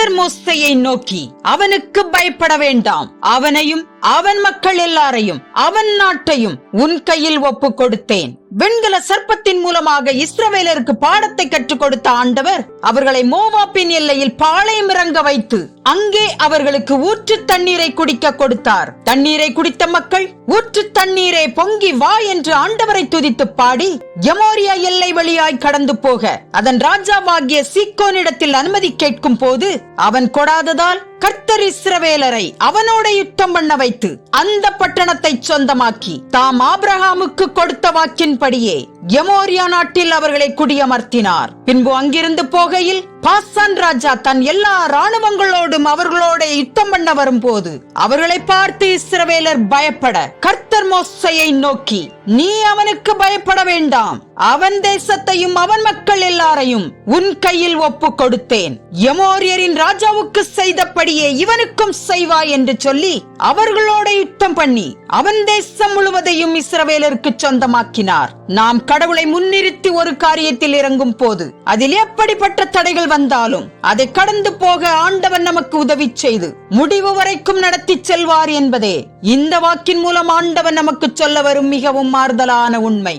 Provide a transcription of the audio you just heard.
கர்த்தர் நோக்கி அவனுக்கு பயப்பட வேண்டாம். அவனையும் அவன் மக்கள் எல்லாரையும் அவன் நாட்டையும் உன் கையில் ஒப்பு கொடுத்தேன் வெண்கல சர்ப்பத்தின் மூலமாக இஸ்ரவேலருக்கு பாடத்தை கற்றுக் கொடுத்த ஆண்டவர் அவர்களை மோவாப்பின் எல்லையில் பாளையம் இறங்க வைத்து அங்கே அவர்களுக்கு ஊற்று தண்ணீரை குடிக்க கொடுத்தார். தண்ணீரை குடித்த மக்கள் ஊற்று தண்ணீரை பொங்கி வா என்று ஆண்டவரை துதித்து பாடி எமோரியா எல்லை வழியாய் கடந்து போக அதன் ராஜாவாகிய சீக்கோனிடத்தில் அனுமதி கேட்கும் போது அவன் கொடாததால் கர்த்தர் இஸ்ரவேலரை அவனோட யுத்தம் பண்ண வைத்து அந்த பட்டணத்தை சொந்தமாக்கி தாம் ஆபிரகாமுக்கு கொடுத்த வாக்கின்படியே எமோரியா நாட்டில் அவர்களை குடியமர்த்தினார். பின்பு அங்கிருந்து போகையில் பாசான் ராஜா தன் எல்லா ராணுவங்களோடும் அவர்களோட யுத்தம் பண்ண வரும்போது அவர்களை பார்த்து இஸ்ரவேலர் பயப்பட கர்த்தர் மோசையை நோக்கி நீ அவனுக்கு பயப்பட வேண்டாம். அவன் தேசத்தையும் அவன் மக்கள் எல்லாரையும் உன் கையில் ஒப்பு கொடுத்தேன் எமோரியரின் ராஜாவுக்கு செய்தபடியே இவனுக்கும் செய்வாய் என்று சொல்லி அவர்களோட யுத்தம் பண்ணி அவன் தேசம் முழுவதையும் இஸ்ரவேலருக்கு சொந்தமாக்கினார். நாம் கடவுளை முன்னிறுத்தி ஒரு காரியத்தில் இறங்கும் போது அதில் எப்படிப்பட்ட தடைகள் வந்தாலும் அதை கடந்து போக ஆண்டவன் நமக்கு உதவி செய்து முடிவு வரைக்கும் நடத்தி செல்வார் என்பதே இந்த வாக்கின் மூலம் ஆண்டவன் நமக்கு சொல்ல வரும் மிகவும் மாறுதலான உண்மை.